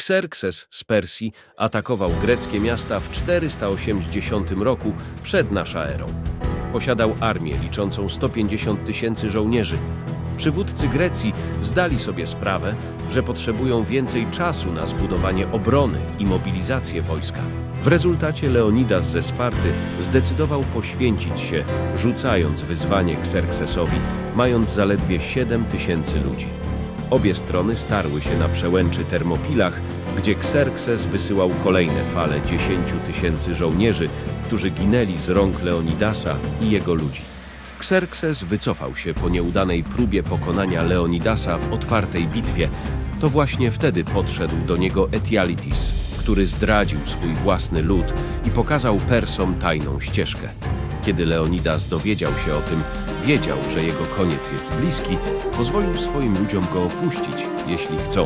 Xerxes z Persji atakował greckie miasta w 480 roku przed nasza erą. Posiadał armię liczącą 150 tysięcy żołnierzy. Przywódcy Grecji zdali sobie sprawę, że potrzebują więcej czasu na zbudowanie obrony i mobilizację wojska. W rezultacie Leonidas ze Sparty zdecydował poświęcić się, rzucając wyzwanie Xerxesowi, mając zaledwie 7 tysięcy ludzi. Obie strony starły się na przełęczy Termopilach, gdzie Xerxes wysyłał kolejne fale 10 tysięcy żołnierzy, którzy ginęli z rąk Leonidasa i jego ludzi. Xerxes wycofał się po nieudanej próbie pokonania Leonidasa w otwartej bitwie. To właśnie wtedy podszedł do niego Etialitis, który zdradził swój własny lud i pokazał Persom tajną ścieżkę. Kiedy Leonidas dowiedział się o tym, wiedział, że jego koniec jest bliski, pozwolił swoim ludziom go opuścić, jeśli chcą.